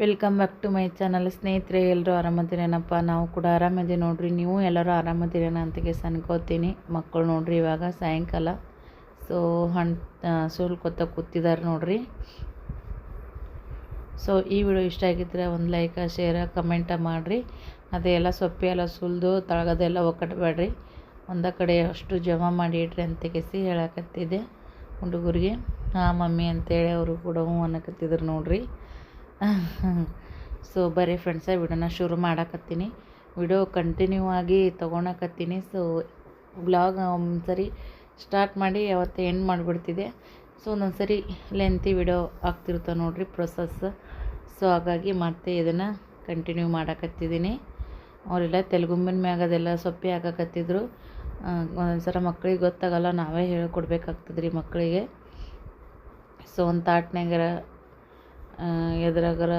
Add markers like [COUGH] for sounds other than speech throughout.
Welcome back to my channel. ಸ್ನೇಹಿತರೆ ಎಲ್ಲರೂ ಆರಾಮದಿರೇನಪ್ಪ ನಾವು ಕೂಡ ಆರಾಮದೀವಿ ನೋಡ್ರಿ. ನೀವು ಎಲ್ಲರೂ ಆರಾಮದಿರೇನ ಅಂತ ಕೇಸ್ ಅನ್ಕೋತೀನಿ ಮಕ್ಕಳು ನೋಡ್ರಿ, ಇವಾಗ ಸಾಯಂಕಾಲ. ಸೊ ಹಣ್ ಸುಲ್ಕೊತ ಕೂತಿದ್ದಾರೆ ನೋಡ್ರಿ. ಸೊ ಈ ವಿಡಿಯೋ ಇಷ್ಟ ಆಗಿದ್ರೆ ಒಂದು ಲೈಕ್, ಶೇರ್, ಕಮೆಂಟ ಮಾಡಿರಿ. ಅದೆಲ್ಲ ಸೊಪ್ಪೆ ಎಲ್ಲ ಸುಲಿದು ತಳಗದೆಲ್ಲ ಒಕ್ಕಟ್ಬೇಡ್ರಿ. ಒಂದ ಕಡೆ ಅಷ್ಟು ಜಮಾ ಮಾಡಿ ಇಡ್ರಿ ಅಂತ ಕೇಸಿ ಹೇಳಕತ್ತಿದ್ದೆ ಹುಡುಗರಿಗೆ. ಹಾಂ ಮಮ್ಮಿ ಅಂತೇಳಿ ಅವರು ಕೂಡ ಹ್ಞೂ ಅನ್ನಕತ್ತಿದ್ರು ನೋಡ್ರಿ. ಸೊ ಬರೀ ಫ್ರೆಂಡ್ಸ ವಿಡಿಯೋನ ಶುರು ಮಾಡಾಕತ್ತೀನಿ. ವಿಡಿಯೋ ಕಂಟಿನ್ಯೂ ಆಗಿ ತೊಗೊಳಕತ್ತೀನಿ. ಸೊ ಬ್ಲಾಗ್ ಒಂದ್ಸರಿ ಸ್ಟಾರ್ಟ್ ಮಾಡಿ ಅವತ್ತು ಎಂಡ್ ಮಾಡಿಬಿಡ್ತಿದ್ದೆ. ಸೊ ಒಂದೊಂದ್ಸರಿ ಲೆಂತಿ ವಿಡಿಯೋ ಆಗ್ತಿರ್ತಾವೆ ನೋಡಿರಿ ಪ್ರೊಸೆಸ್ ಸೊ ಹಾಗಾಗಿ ಮತ್ತೆ ಇದನ್ನು ಕಂಟಿನ್ಯೂ ಮಾಡಾಕತ್ತಿದ್ದೀನಿ. ಅವರೆಲ್ಲ ತೆಲುಗುಂಬಿನ ಮ್ಯಾಗ ಅದೆಲ್ಲ ಸೊಪ್ಪಿ ಹಾಕಕತ್ತಿದ್ರು. ಒಂದೊಂದು ಸಲ ಗೊತ್ತಾಗಲ್ಲ, ನಾವೇ ಹೇಳ್ಕೊಡ್ಬೇಕಾಗ್ತದೆ ರೀ ಮಕ್ಕಳಿಗೆ ಸೊ ಒಂದು ತಾಟ್ನಾಗರ ಎದ್ರಾಗರ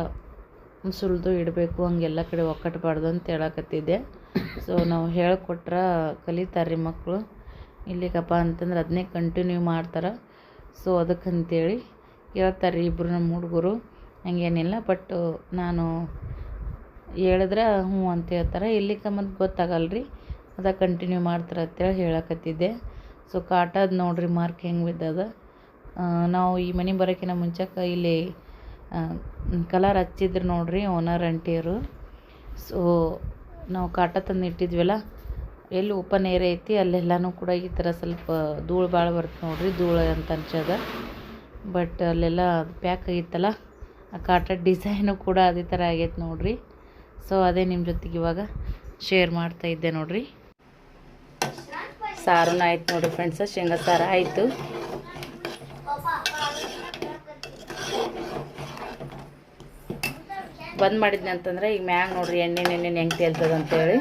ಸುಲಿದು ಇಡಬೇಕು, ಹಂಗೆಲ್ಲ ಕಡೆ ಒಕ್ಕಟ್ಬಾರ್ದು ಅಂತ ಹೇಳಕತ್ತಿದ್ದೆ. ಸೊ ನಾವು ಹೇಳ್ಕೊಟ್ರೆ ಕಲಿತಾರೆ ರೀ ಮಕ್ಕಳು ಇಲ್ಲಿಗಪ್ಪ ಅಂತಂದ್ರೆ ಅದನ್ನೇ ಕಂಟಿನ್ಯೂ ಮಾಡ್ತಾರೆ. ಸೊ ಅದಕ್ಕಂತೇಳಿ ಹೇಳ್ತಾರೆ ರೀ ಇಬ್ಬರು ನಮ್ಮ ಹುಡುಗರು. ಹಂಗೇನಿಲ್ಲ ಬಟ್ ನಾನು ಹೇಳಿದ್ರೆ ಹ್ಞೂ ಅಂತ ಹೇಳ್ತಾರೆ. ಇಲ್ಲಿಕ ಮತ್ತು ಗೊತ್ತಾಗಲ್ಲ ರೀ ಅದ ಕಂಟಿನ್ಯೂ ಮಾಡ್ತಾರೆ ಅಂತೇಳಿ ಹೇಳಕತ್ತಿದ್ದೆ. ಸೊ ಕಾಟದ ನೋಡ್ರಿ ಮಾರ್ಕ್ ಹೆಂಗೆ ಬಿದ್ದದ. ನಾವು ಈ ಮನೆ ಬರೋಕ್ಕಿಂತ ಮುಂಚೆಗೆ ಇಲ್ಲಿ ಕಲರ್ ಹಚ್ಚಿದ್ರು ನೋಡ್ರಿ ಓನರ್ ಆಂಟಿಯರು ಸೊ ನಾವು ಕಾಟ ತಂದು ಇಟ್ಟಿದ್ವಲ್ಲ, ಎಲ್ಲಿ ಓಪನ್ ಏರ್ ಐತಿ, ಅಲ್ಲೆಲ್ಲನೂ ಕೂಡ ಈ ಥರ ಸ್ವಲ್ಪ ಧೂಳು ಭಾಳ ಬರ್ತದೆ ನೋಡ್ರಿ, ಧೂಳು ಅಂತ ಅನ್ಸದ. ಬಟ್ ಅಲ್ಲೆಲ್ಲ ಪ್ಯಾಕ್ ಆಗಿತ್ತಲ್ಲ ಆ ಕಾಟ ಡಿಸೈನು ಕೂಡ ಅದೇ ಥರ ಆಗೈತೆ ನೋಡ್ರಿ. ಸೊ ಅದೇ ನಿಮ್ಮ ಜೊತೆಗೆ ಇವಾಗ ಶೇರ್ ಮಾಡ್ತಾ ಇದ್ದೆ ನೋಡ್ರಿ. ಸಾರು ಆಯ್ತು ನೋಡ್ರಿ ಫ್ರೆಂಡ್ಸ ಶೇಂಗಾ ಸಾರು ಆಯಿತು. ಬಂದ್ ಮಾಡಿದ್ನಿ ಅಂತಂದ್ರೆ ಈಗ ಮ್ಯಾಗ ನೋಡ್ರಿ ಎಣ್ಣೆ ನೆಣ್ಣೆ ಹೆಂಗೆ ತೇಲ್ತದ ಅಂತೇಳಿ.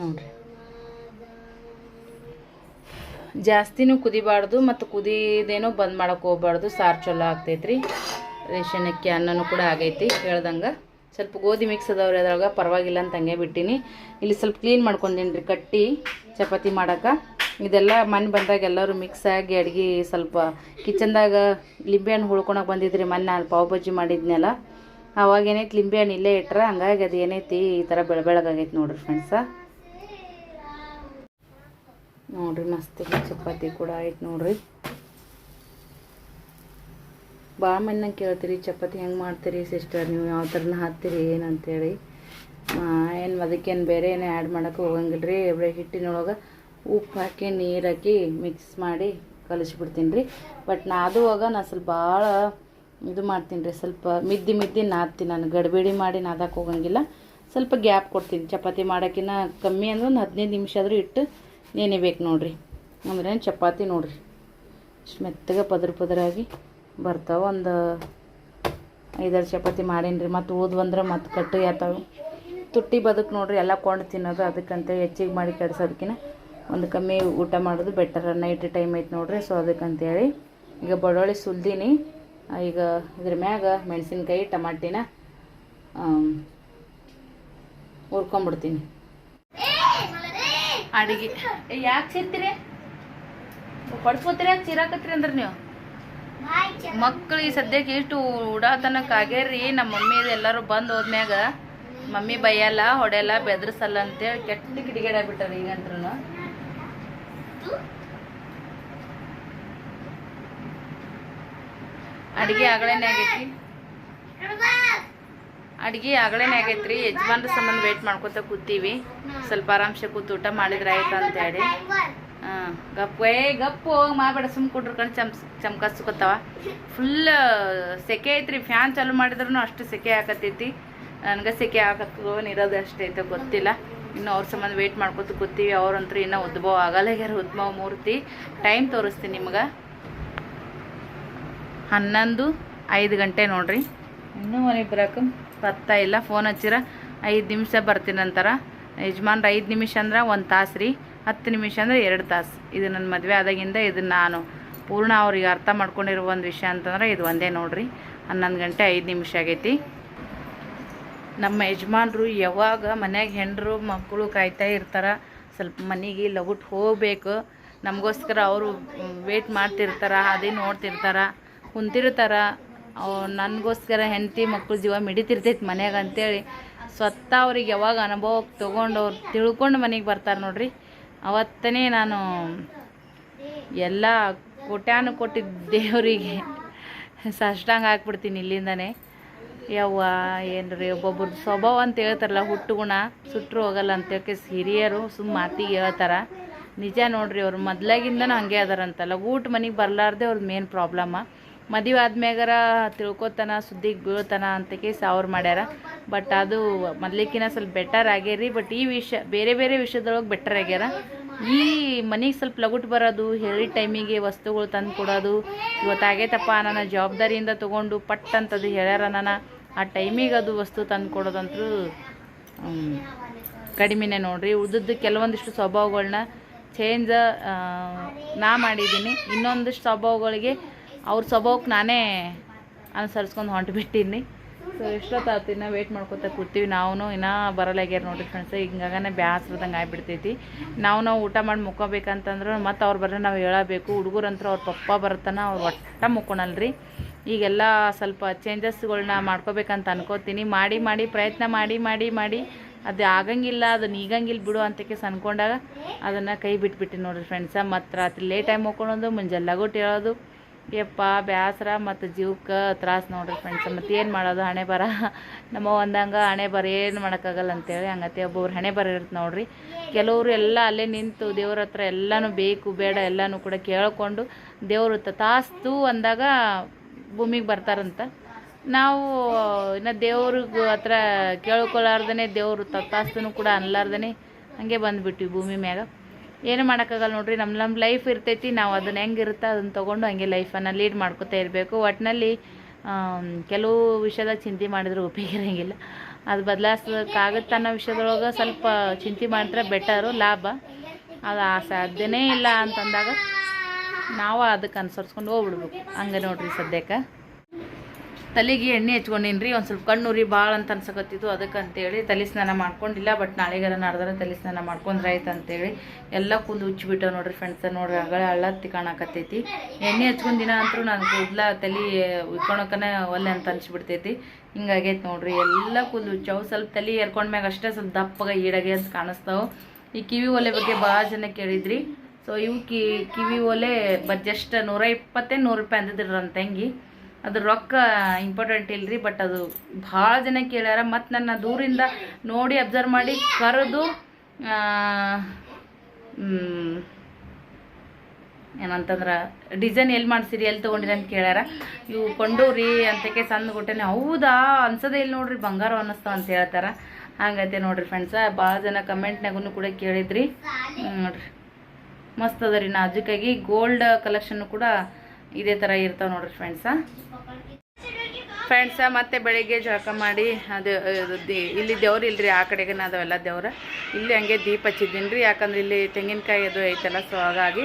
ನೋಡ್ರಿ. ಜಾಸ್ತಿನೂ ಕುದಿಬಾರ್ದು ಮತ್ತು ಕುದಿದೇನೋ ಬಂದ್ ಮಾಡಕ್ಕೆ ಹೋಗ್ಬಾರ್ದು, ಸಾರು ಚಲೋ ಆಗ್ತೈತ್ರಿ. ರೇಷನ್ ಅಕ್ಕಿ ಅನ್ನನೂ ಕೂಡ ಆಗೈತಿ ಹೇಳ್ದಂಗೆ. ಸ್ವಲ್ಪ ಗೋಧಿ ಮಿಕ್ಸ್ ಅದಾವ್ರಿ ಅದ್ರಾಗ ಪರವಾಗಿಲ್ಲ ಅಂತ ಹಂಗೆ ಬಿಟ್ಟಿನಿ. ಇಲ್ಲಿ ಸ್ವಲ್ಪ ಕ್ಲೀನ್ ಮಾಡ್ಕೊಂಡೀನಿ ರೀ ಕಟ್ಟಿ, ಚಪಾತಿ ಮಾಡಕ್ಕೆ. ಇದೆಲ್ಲ ಮನೆ ಬಂದಾಗ ಎಲ್ಲರೂ ಮಿಕ್ಸ್ ಆಗಿ ಅಡ್ಗೆ ಸ್ವಲ್ಪ ಕಿಚನ್ದಾಗ ಲಿಂಬೆಹಣ್ಣು ಹುಳ್ಕೊಳಕ್ಕೆ ಬಂದಿದ್ರಿ ಮೊನ್ನೆ ನಾನು ಪಾವ್ ಬಜ್ಜಿ ಮಾಡಿದ್ನಲ್ಲ, ಅವಾಗ ಏನೈತಿ ಲಿಂಬೆಹಣ್ಣು ಇಲ್ಲೇ ಇಟ್ರೆ, ಹಂಗಾಗಿ ಅದು ಏನೈತಿ ಈ ಥರ ಬೆಳ ಬೆಳಗಾಗೈತಿ ನೋಡ್ರಿ ಫ್ರೆಂಡ್ಸ ನೋಡ್ರಿ ಮಸ್ತ್ ಚಪಾತಿ ಕೂಡ ಆಯ್ತು ನೋಡ್ರಿ. ಭಾಳ ಮಂದಿ ನಂಗೆ ಕೇಳ್ತೀರಿ, ಚಪಾತಿ ಹೆಂಗೆ ಮಾಡ್ತೀರಿ ಸಿಸ್ಟರ್ ನೀವು, ಯಾವ ಥರನ ಹಾಕ್ತೀರಿ, ಏನಂತೇಳಿ. ಏನು ಅದಕ್ಕೇನು ಬೇರೆ ಏನು ಆ್ಯಡ್ ಮಾಡೋಕೆ ಹೋಗಂಗಿಲ್ಲ ರೀ ಬರೀ ಹಿಟ್ಟಿನೊಳಗೆ ಉಪ್ಪು ಹಾಕಿ ನೀರು ಹಾಕಿ ಮಿಕ್ಸ್ ಮಾಡಿ ಕಲಿಸ್ಬಿಡ್ತೀನಿ ರೀ ಬಟ್ ನಾದುವಾಗ ನಾನು ಸ್ವಲ್ಪ ಭಾಳ ಇದು ಮಾಡ್ತೀನಿ ರೀ ಸ್ವಲ್ಪ ಮಿದ್ದಿ ಮಿದ್ದಿ ನಾದ್ತೀನಿ ನಾನು. ಗಡಿಬಿಡಿ ಮಾಡಿ ನಾದಕ್ಕೆ ಹೋಗಂಗಿಲ್ಲ. ಸ್ವಲ್ಪ ಗ್ಯಾಪ್ ಕೊಡ್ತೀನಿ. ಚಪಾತಿ ಮಾಡೋಕ್ಕಿಂತ ಕಮ್ಮಿ ಅಂದ್ರೆ ಒಂದು ಹದಿನೈದು ನಿಮಿಷ ಆದರೂ ಇಟ್ಟು ನೆನಿಬೇಕು ನೋಡಿರಿ. ಅಂದ್ರೆ ಚಪಾತಿ ನೋಡಿರಿ. ಇಷ್ಟು ಮೆತ್ತಗೆ ಪದ್ರ ಪದರಾಗಿ ಬರ್ತಾವೆ ಒಂದು ಐದಾರು ಚಪಾತಿ ಮಾಡೀನಿ ರೀ ಮತ್ತು ಓದು ಬಂದ್ರೆ ಮತ್ತು ಕಟ್ಟು ಯಾತಾವೆ. ತುಟ್ಟಿ ಬದುಕು ನೋಡ್ರಿ, ಎಲ್ಲ ಕೊಂಡು ತಿನ್ನೋದು ಅದಕ್ಕಂತ ಹೆಚ್ಚಿಗೆ ಮಾಡಿ ಕೆಡ್ಸೋದಕ್ಕಿಂತ ಒಂದು ಕಮ್ಮಿ ಊಟ ಮಾಡೋದು ಬೆಟರ್ ನೈಟ್ ಟೈಮ್ ಐತೆ ನೋಡ್ರಿ ಸೊ ಅದಕ್ಕಂತೇಳಿ ಈಗ ಬಡೋಳಿ ಸುಲ್ದೀನಿ. ಈಗ ಇದ್ರ ಮ್ಯಾಗ ಮೆಣಸಿನ್ಕಾಯಿ, ಟಮಾಟಿನ ಹುರ್ಕೊಂಬಿಡ್ತೀನಿ. ಅಡಿಗೆ. ಯಾಕೆ ಸಿಗ್ತೀರಿ ಪಡ್ಕೋತೀರಿ ಯಾಕೆ ಚೀರಾಕತ್ರಿ ಅಂದ್ರೆ ನೀವು? ಮಕ್ಕಳು ಸದ್ಯಕ್ಕೆ ಇಷ್ಟು ಉಡಾತನಕ್ಕೆ ಆಗ್ಯಾರ್ರಿ. ನಮ್ಮ ಮಮ್ಮಿ ಎಲ್ಲರೂ ಬಂದು ಹೋದ್ಮ್ಯಾಗ. ಮಮ್ಮಿ ಬೈಯಲ್ಲ, ಹೊಡೆಯಲ್ಲ, ಬೆದರ್ಸಲ್ಲ ಅಂತೇಳಿ ಕೆಟ್ಟ ಕಿಡಿಗೇಡ ಬಿಟ್ಟಾರ ಈಗಂತ್ರು ಅಡಿಗೆ ಆಗಲೇನೆ ಆಗೈತಿ. ಅಡಿಗೆ ಆಗೈತ್ರಿ. ಯಜಮಾನ್ರ ಸಂಬಂಧ ವೇಟ್ ಮಾಡ್ಕೊತ ಕೂತೀವಿ. ಸ್ವಲ್ಪ ಆರಾಮ್ಸೆ ಕೂತು ಊಟ ಮಾಡಿದ್ರೆ ಆಯ್ತು ಅಂತೇಳಿ ಹಾ ಗಪ್ಪು ಏ ಗಪ್ಪು ಹೋಗಿ ಸುಮ್ ಕೊಟ್ರು ಕಣ್ ಚಮ್, ಚಮ್ಕಸ್ಕೊತಾವ. ಫುಲ್ ಸೆಕೆ ಐತ್ರಿ. ಫ್ಯಾನ್ ಚಾಲು ಮಾಡಿದ್ರು ಅಷ್ಟು ಸೆಕೆ ಹಾಕತೈತಿ. ನನಗೆ ಸೆಕೆ ಹಾಕತ್ತೋ ಇರೋದು ಅಷ್ಟೈತೆ ಗೊತ್ತಿಲ್ಲ. ಇನ್ನು ಅವ್ರ ಸಂಬಂಧ ವೇಟ್ ಮಾಡ್ಕೊತ ಕೂತೀವಿ. ಅವ್ರಂತೂ ಇನ್ನೂ ಉದ್ಭವ ಆಗಲ್ಲ ಯಾರು. ಉದ್ಭವ ಮೂರ್ತಿ. ಟೈಮ್ ತೋರಿಸ್ತೀನಿ ನಿಮ್ಗೆ. ಹನ್ನೊಂದು ಐದು ಗಂಟೆ ನೋಡ್ರಿ. ಇನ್ನೂ ಮನೆಗೆ ಬರೋಕೆ ಬರ್ತಾ ಇಲ್ಲ. ಫೋನ್ ಹಚ್ಚಿರ. ಐದು ನಿಮಿಷ ಬರ್ತೀನಂತಾರ ಯಜಮಾನ್ರ ಐದು ನಿಮಿಷ ಅಂದ್ರೆ ಒಂದು ತಾಸು ರೀ. ಹತ್ತು ನಿಮಿಷ ಅಂದರೆ ಎರಡು ತಾಸು. ಇದು ನನ್ನ ಮದುವೆ ಆದಾಗಿಂದ ಇದು ನಾನು. ಪೂರ್ಣ ಅವ್ರಿಗೆ ಅರ್ಥ ಮಾಡ್ಕೊಂಡಿರೋ ಒಂದು ವಿಷಯ ಅಂತಂದ್ರೆ ಇದು ಒಂದೇ ನೋಡ್ರಿ. ಹನ್ನೊಂದು ಗಂಟೆ ಐದು ನಿಮಿಷ ಆಗೈತಿ. ನಮ್ಮ ಯಜಮಾನ್ರು ಯಾವಾಗ ಮನ್ಯಾಗ ಹೆಂಡರು ಮಕ್ಕಳು ಕಾಯ್ತಾ ಇರ್ತಾರೆ, ಸ್ವಲ್ಪ ಮನೆಗೆ ಲಗುಟ್ ಹೋಗಬೇಕು. ನಮಗೋಸ್ಕರ ಅವರು ವೇಟ್ ಮಾಡ್ತಿರ್ತಾರೆ, ಅದೇ ನೋಡ್ತಿರ್ತಾರೆ, ಕುಂತಿರ್ತಾರೆ. ಅವ್ ನನಗೋಸ್ಕರ ಹೆಂಡತಿ ಮಕ್ಕಳು ಜೀವ ಮಿಡಿತಿರ್ತೈತಿ ಮನ್ಯಾಗ ಅಂತೇಳಿ ಸ್ವತಃ ಅವ್ರಿಗೆ ಯಾವಾಗ ಅನುಭವಕ್ಕೆ ತೊಗೊಂಡು ಅವ್ರು ತಿಳ್ಕೊಂಡು ಮನೆಗೆ ಬರ್ತಾರೆ ನೋಡ್ರಿ. ಅವತ್ತನೇ ನಾನು ಎಲ್ಲ ಕೋಟ್ಯಾನು ಕೊಟ್ಟಿದ್ದ ದೇವರಿಗೆ ಸಷ್ಟಾಂಗ ಹಾಕ್ಬಿಡ್ತೀನಿ ಇಲ್ಲಿಂದನೇ. ಯವ್ವ, ಏನ್ರಿ ಒಬ್ಬೊಬ್ರದ್ದು ಸ್ವಭಾವ ಅಂತ ಹೇಳ್ತಾರಲ್ಲ ಹುಟ್ಟು ಗುಣ ಸುಟ್ಟರು ಹೋಗಲ್ಲ ಅಂತೇಳಿ ಹಿರಿಯರು ಸುಮ್ಮ ಮಾತಿಗೆ ಹೇಳ್ತಾರ. ನಿಜ ನೋಡ್ರಿ ಅವ್ರು ಮೊದ್ಲಾಗಿಂದನೂ ಹಂಗೆ ಅದಾರಂತಲ್ಲ, ಊಟ ಮನೆಗೆ ಬರಲಾರ್ದೆ ಅವ್ರದ್ದು ಮೇನ್ ಪ್ರಾಬ್ಲಮ್ಮ ಮದುವೆ ಆದ್ಮ್ಯಾಗಾರ ತಿಳ್ಕೊತಾನ ಸುದ್ದಿಗೆ ಬೀಳ್ತಾನ ಅಂತ ಕೇಸ್ ಅವ್ರು ಮಾಡ್ಯಾರ. ಬಟ್ ಅದು ಮೊದ್ಲಿಕ್ಕಿನ ಸ್ವಲ್ಪ ಬೆಟರ್ ಆಗ್ಯಾರಿ ಬಟ್ ಈ ವಿಷಯ ಬೇರೆ ಬೇರೆ ವಿಷಯದೊಳಗೆ ಬೆಟರ್ ಆಗ್ಯಾರ. ಈ ಮನೆಗೆ ಸ್ವಲ್ಪ ಲಗುಟ್ ಬರೋದು ಹೇಳಿದ ಟೈಮಿಗೆ ವಸ್ತುಗಳು ತಂದು ಕೊಡೋದು ಇವತ್ತು ಆಗೈತಪ್ಪ ನನ್ನ ಜವಾಬ್ದಾರಿಯಿಂದ ತೊಗೊಂಡು ಪಟ್ ಅಂತದು ಹೇಳ್ಯಾರ ನಾನು ಆ ಟೈಮಿಗೆ ಅದು ವಸ್ತು ತಂದು ಕೊಡೋದಂತೂ ಕಡಿಮೆನೇ ನೋಡ್ರಿ. ಉಳಿದದ್ದು ಕೆಲವೊಂದಿಷ್ಟು ಸ್ವಭಾವಗಳನ್ನ ಚೇಂಜ್ ನಾ ಮಾಡಿದ್ದೀನಿ. ಇನ್ನೊಂದಿಷ್ಟು ಸ್ವಭಾವಗಳಿಗೆ ಅವ್ರ ಸ್ವಭಾವಕ್ಕೆ ನಾನೇ ಅನುಸರಿಸ್ಕೊಂಡು ಹೊಂಟ್ಬಿಟ್ಟಿನಿ ಸೊ ಎಷ್ಟೊತ್ತಾತು ಇನ್ನೂ ವೇಟ್ ಮಾಡ್ಕೊತಾ ಕೂತೀವಿ ನಾವು ಇನ್ನೂ ಬರಲಾಗ್ಯಾರ ನೋಡಿರಿ ಫ್ರೆಂಡ್ಸ್ ಹಿಂಗಾಗನೇ ಬ್ಯಾಸ್ರದಂಗೆ ಆಗ್ಬಿಡ್ತೈತಿ. ನಾವು ನಾವು ಊಟ ಮಾಡಿ ಮುಕ್ಕೋಬೇಕಂತಂದ್ರೆ ಮತ್ತು ಅವ್ರು ಬರೋ ನಾವು ಹೇಳಬೇಕು. ಹುಡುಗರಂತ್ರ ಅವ್ರ ಪಪ್ಪ ಬರ್ತಾನೆ ಅವ್ರು ಒಟ್ಟ ಮುಕ್ಕೊಳಲ್ರಿ. ಈಗೆಲ್ಲ ಸ್ವಲ್ಪ ಚೇಂಜಸ್ಗಳನ್ನ ಮಾಡ್ಕೋಬೇಕಂತ ಅನ್ಕೋತೀನಿ. ಮಾಡಿ ಮಾಡಿ, ಪ್ರಯತ್ನ ಮಾಡಿ ಮಾಡಿ ಮಾಡಿ. ಅದು ಆಗಂಗಿಲ್ಲ ಅದು ನೀಗಂಗಿಲ್ಲ ಬಿಡು ಅಂತಕ್ಕೆ ಅನ್ಕೊಂಡಾಗ ಅದನ್ನು ಕೈ ಬಿಟ್ಬಿಟ್ಟು ನೋಡಿರಿ ಫ್ರೆಂಡ್ಸ ಮತ್ತು ರಾತ್ರಿ ಲೇಟ್ ಟೈಮ್ ಹೋಗ್ಕೊಳೋದು ಮುಂಜಾನೆ ಲಗೋಟ್ ಹೇಳೋದು. ಯಪ್ಪ, ಬ್ಯಾಸರ ಮತ್ತು ಜೀವಕ್ಕೆ ತ್ರಾಸ ನೋಡ್ರಿ ಫ್ರೆಂಡ್ಸ್ ಮತ್ತು ಏನು ಮಾಡೋದು? ಹಣೆ ಬರ. ನಮ್ಮ ಒಂದಂಗೆ ಹಣೆ ಬರ ಏನು ಮಾಡೋಕ್ಕಾಗಲ್ಲ ಅಂತೇಳಿ ಹಂಗತ್ತೆ ಒಬ್ಬೊಬ್ರು ಹಣೆ ಬರ ಇರುತ್ತೆ ನೋಡ್ರಿ. ಕೆಲವರು ಎಲ್ಲ ಅಲ್ಲೇ ನಿಂತು ದೇವ್ರ ಹತ್ರ ಎಲ್ಲನೂ ಬೇಕು, ಬೇಡ ಎಲ್ಲನೂ ಕೂಡ ಕೇಳಿಕೊಂಡು ದೇವ್ರ ತಾಸ್ತು ಅಂದಾಗ ಭೂಮಿಗೆ ಬರ್ತಾರಂತ. ನಾವು, ಇನ್ನು ದೇವ್ರಿಗೆ ಹತ್ರ ಕೇಳ್ಕೊಲಾರ್ದೇ ದೇವರು ತತ್ತಾಸ್ತನೂ ಕೂಡ ಅನ್ಲಾರ್ದೇ ಹಾಗೆ ಬಂದುಬಿಟ್ವಿ ಭೂಮಿ ಮ್ಯಾಗ. ಏನು ಮಾಡೋಕ್ಕಾಗಲ್ಲ ನೋಡ್ರಿ ನಮ್ಮ ನಮ್ಮ ಲೈಫ್ ಇರ್ತೈತಿ, ನಾವು ಅದನ್ನ ಹೆಂಗಿರುತ್ತೆ ಅದನ್ನು ತೊಗೊಂಡು ಹಂಗೆ ಲೈಫನ್ನು ಲೀಡ್ ಮಾಡ್ಕೋತಾ ಇರಬೇಕು. ಒಟ್ಟಿನಲ್ಲಿ ಕೆಲವು ವಿಷಯದಾಗ ಚಿಂತೆ ಮಾಡಿದ್ರೆ ಉಪಯೋಗ ಇರೋಂಗಿಲ್ಲ. ಅದು ಬದಲಾಯಿಸೋದಕ್ಕಾಗುತ್ತೆ ಅನ್ನೋ ವಿಷಯದೊಳಗೆ ಸ್ವಲ್ಪ ಚಿಂತೆ ಮಾಡಿದ್ರೆ ಬೆಟರು ಲಾಭ. ಅದು ಆ ಸಾಧ್ಯನೇ ಇಲ್ಲ ಅಂತಂದಾಗ ನಾವು ಅದಕ್ಕೆ ಅನುಸರಿಸ್ಕೊಂಡು ಹೋಗ್ಬಿಡ್ಬೇಕು. ಹಂಗೆ ನೋಡ್ರಿ ಸದ್ಯಕ್ಕೆ. ತಲೆಗೆ ಎಣ್ಣೆ ಹಚ್ಕೊಂಡಿನಿ ರೀ ಒಂದು ಸ್ವಲ್ಪ ಕಣ್ಣುರಿ ಭಾಳ ಅಂತ ಅನ್ಸಕತ್ತಿತ್ತು ಅದಕ್ಕೆ ಅಂತೇಳಿ ತಲೆ ಸ್ನಾನ ಮಾಡ್ಕೊಂಡಿಲ್ಲ ಬಟ್ ನಾಳೆಗೆಲ್ಲ ನಾಡ್ದಾರ ತಲೆ ಸ್ನಾನ ಮಾಡ್ಕೊಂಡ್ರೆ ಆಯ್ತು ಅಂತೇಳಿ ಎಲ್ಲ ಕುಂದು ಉಚ್ಚಿಬಿಟ್ಟವು ನೋಡ್ರಿ ಫ್ರೆಂಡ್ಸ್ ನೋಡ್ರಿ, ಅಗಳ ಹಳ್ಳತ್ತಿ ಕಾಣಕತ್ತೈತಿ. ಎಣ್ಣೆ ಹಚ್ಕೊಂಡು ದಿನ ಅಂತೂ ನಾನು ಕೂದಲ ತಲೆ ಉಳ್ಕೊಳಕನ ಒಲ್ಲೆ ಅಂತ ಅನ್ಸ್ಬಿಡ್ತೈತಿ. ಹಿಂಗಾಗೈತೆ ನೋಡ್ರಿ, ಎಲ್ಲ ಕೂದಲು ಉಚ್ಚವು, ಸ್ವಲ್ಪ ತಲೆ ಎರ್ಕೊಂಡ್ಮ್ಯಾಗ ಅಷ್ಟೇ ಸ್ವಲ್ಪ ದಪ್ಪಗೆ ಈಡಾಗೆ ಅಂತ ಕಾಣಿಸ್ತಾವೆ. ಈ ಕಿವಿ ಒಲೆ ಬಗ್ಗೆ ಭಾಳ ಜನ ಕೇಳಿದ್ರಿ. ಸೊ ಇವು ಕಿ, ಕಿವಿ ಒಲೆ ಬಟ್ ಜಸ್ಟ್ ನೂರ ಇಪ್ಪತ್ತೇ ನೂರು ರೂಪಾಯಿ ಅಂದಿದ್ರು ನನ್ನ ತಂಗಿ. ಅದ್ರ ರೊಕ್ಕ ಇಂಪಾರ್ಟೆಂಟ್ ಇಲ್ರಿ ಬಟ್ ಅದು ಭಾಳ ಜನ ಕೇಳ್ಯಾರ. ಮತ್ತು ನನ್ನ ದೂರಿಂದ ನೋಡಿ ಅಬ್ಸರ್ವ್ ಮಾಡಿ ಕರೆದು ಏನಂತಂದ್ರೆ ಡಿಸೈನ್ ಎಲ್ಲಿ ಮಾಡ್ಸಿರಿ ಎಲ್ಲಿ ತೊಗೊಂಡಿರಿ ಅಂತ ಕೇಳ್ಯಾರ. ಇವು ಕೊಂಡೂರಿ ಅಂತಕ್ಕೆ ಸಣ್ಣ ಗುಟ್ಟೆನೆ. ಹೌದಾ, ಅನ್ಸೋದೇ ಇಲ್ಲ ನೋಡ್ರಿ, ಬಂಗಾರ ಅನ್ನಿಸ್ತಾವ ಅಂತ ಹೇಳ್ತಾರ. ಹಾಗೈತೆ ನೋಡ್ರಿ ಫ್ರೆಂಡ್ಸ ಭಾಳ ಜನ ಕಮೆಂಟ್ನಾಗೂ ಕೂಡ ಕೇಳಿದ್ರಿ. ನೋಡ್ರಿ. ಮಸ್ತ್ ಅದ ರೀ ನಾಜುಕಾಗಿ. ಗೋಲ್ಡ್ ಕಲೆಕ್ಷನ್ ಕೂಡ ಇದೇ ಥರ ಇರ್ತಾವೆ ನೋಡ್ರಿ ಫ್ರೆಂಡ್ಸ ಫ್ರೆಂಡ್ಸ ಮತ್ತೆ ಬೆಳಿಗ್ಗೆ ಜಳಕ ಮಾಡಿ ಅದು ಇಲ್ಲಿ ದೇವ್ರು ಇಲ್ರಿ, ಆ ಕಡೆಗೆ ಅದಾವೆಲ್ಲ ದೇವ್ರ. ಇಲ್ಲಿ ಹಂಗೆ ದೀಪ ಹಚ್ಚಿದ್ದೀನಿ ರೀ, ಯಾಕಂದ್ರೆ ಇಲ್ಲಿ ತೆಂಗಿನಕಾಯಿ ಅದು ಐತಲ್ಲ ಸೊ ಹಾಗಾಗಿ.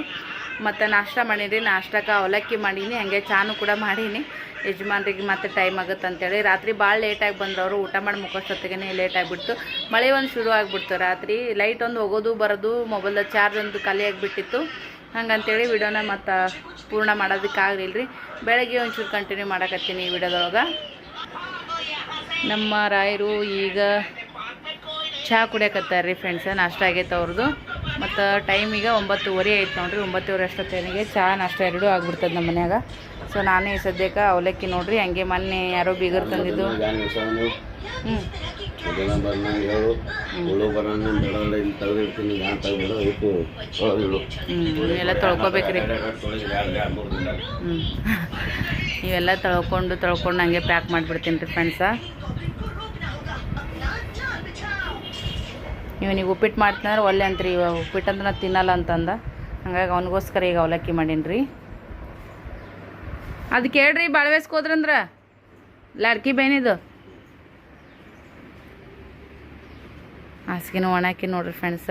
ಮತ್ತು ನಾಷ್ಟ ಮಾಡೀನಿ, ನಾಷ್ಟಕ್ಕೆ ಅವಲಕ್ಕಿ ಮಾಡೀನಿ, ಹಾಗೆ ಚಾನು ಕೂಡ ಮಾಡೀನಿ. ಯಜಮಾನ್ರಿಗೆ ಮತ್ತೆ ಟೈಮ್ ಆಗುತ್ತೆ ಅಂತೇಳಿ. ರಾತ್ರಿ ಭಾಳ ಲೇಟಾಗಿ ಬಂದ್ರು ಅವರು ಊಟ ಮಾಡಿ ಮುಖೋಷ್ಟೊತ್ತಿಗೆ ಲೇಟ್ ಆಗಿಬಿಡ್ತು. ಮಳೆ ಒಂದು ಶುರು ಆಗಿಬಿಡ್ತು ರಾತ್ರಿ. ಲೈಟ್ ಒಂದು ಹೋಗೋದು ಬರೋದು ಮೊಬೈಲ್ದ ಚಾರ್ಜ್ ಒಂದು ಖಾಲಿ ಆಗಿಬಿಟ್ಟಿತ್ತು. ಹಂಗಂತೇಳಿ ವಿಡಿಯೋನ ಮತ್ತು ಪೂರ್ಣ ಮಾಡೋದಕ್ಕಾಗಲಿಲ್ಲ ರೀ ಬೆಳಗ್ಗೆ ಒಂಚೂರು ಕಂಟಿನ್ಯೂ ಮಾಡಕತ್ತೀನಿ ಈ ವಿಡಿಯೋದೊಳಗೆ. ನಮ್ಮ ರಾಯರು ಈಗ ಚಹಾ ಕುಡಿಯಕತ್ತಾರೆ ರೀ ಫ್ರೆಂಡ್ಸ ನಾಷ್ಟ ಆಗೈತೆ ಅವ್ರದ್ದು ಮತ್ತು ಟೈಮ್ ಈಗ ಒಂಬತ್ತುವರೆ ಆಯ್ತು ನೋಡ್ರಿ. ಒಂಬತ್ತುವರೆ ಅಷ್ಟೊತ್ತಿಗೆ ಚಹಾ ನಾಷ್ಟ ಎರಡೂ ಆಗ್ಬಿಡ್ತದೆ ನಮ್ಮ ಮನ್ಯಾಗ. ಸೊ ನಾನೇ ಸದ್ಯಕ್ಕೆ ಅವಲಕ್ಕಿ ನೋಡ್ರಿ, ಹಂಗೆ ಮೊನ್ನೆ ಯಾರೋ ಬೀಗರ್ ತಂದಿದ್ದು. ಎಲ್ಲ ತೊಳ್ಕೊಬೇಕ್ರಿ. ಹ್ಞೂ ಇವೆಲ್ಲ ತೊಳ್ಕೊಂಡು ತೊಳ್ಕೊಂಡು ಹಂಗೆ ಪ್ಯಾಕ್ ಮಾಡಿಬಿಡ್ತೀನಿ ರೀ ಫ್ರೆಂಡ್ಸ ಇವನಿಗೆ ಉಪ್ಪಿಟ್ಟು ಮಾಡ್ತೀನಂದ್ರೆ ಒಳ್ಳೆ ಅಂತ್ರಿ, ಇವ ಉಪ್ಪಿಟ್ಟು ಅಂದ್ರೆ ನಾನು ತಿನ್ನಲ್ಲ ಅಂತಂದ. ಹಂಗಾಗಿ ಅವನಿಗೋಸ್ಕರ ಈಗ ಅವಲಕ್ಕಿ ಮಾಡೀನಿ ರೀ ಅದು ಕೇಳ್ರಿ ಬಾಳ್ವೇಸ್ಕೋದ್ರಂದ್ರ ಲಾಡ್ಕಿ ಬೇನಿದು ಹಾಸಿಗೆನೂ ಒಣಾಕಿ ನೋಡ್ರಿ ಫ್ರೆಂಡ್ಸ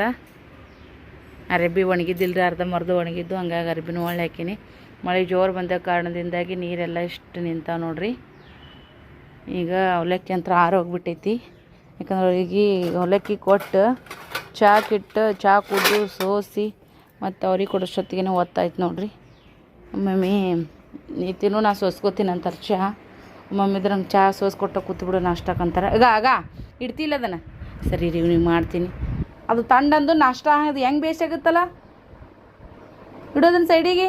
ಅರಬ್ಬಿ ಒಣಗಿದ್ದಿಲ್ಲರಿ ಅರ್ಧ ಮರ್ದು ಒಣಗಿದ್ದು, ಹಂಗಾಗಿ ಅರಬಿನೂ ಒಳ್ಳೆ ಹಾಕಿನಿ. ಮಳೆ ಜೋರು ಬಂದ ಕಾರಣದಿಂದಾಗಿ ನೀರೆಲ್ಲ ಇಷ್ಟು ನಿಂತಾವೆ ನೋಡ್ರಿ. ಈಗ ಅವಲಕ್ಕಿ ಅಂತ ಆರೋಗ್ಬಿಟ್ಟೈತಿ ಯಾಕಂದ್ರೆ ಅವ್ರಿಗೆ ಅವಲಕ್ಕಿ ಕೊಟ್ಟು ಚಹಾ ಕಿಟ್ಟು ಚಹಾ ಕುಡ್ದು, ಸೋಸಿ, ಮತ್ತು ಅವ್ರಿಗೆ ಕೊಡೋಷ್ಟೊತ್ತಿಗೆ ಒತ್ತಾಯ್ತು ನೋಡ್ರಿ. ಒಮ್ಮೊಮ್ಮೆ ನಾ ಸೋಸ್ಕೋತೀನಿ ಅಂತಾರೆ. ಚಹಾ ಮಮ್ಮಿದ್ರೆ ನಂಗೆ ಚಹಾ ಸೋಸ್ಕೊಟ್ಟ ಕೂತ್ಬಿಡು ನಾಷ್ಟಕ್ಕಂತಾರೆ ಈಗ ಆಗ ಇಡ್ತಿಲ್ಲ ಅದನ್ನು. ಸರಿ ರೀ ನೀವು ಮಾಡ್ತೀನಿ. ಅದು ತಂಡಂದು ನಾಷ್ಟ, ಅದು ಹೆಂಗೆ ಬೇಸಾಗುತ್ತಲ್ಲ ಇಡೋದನ್ನ ಸೈಡಿಗೆ.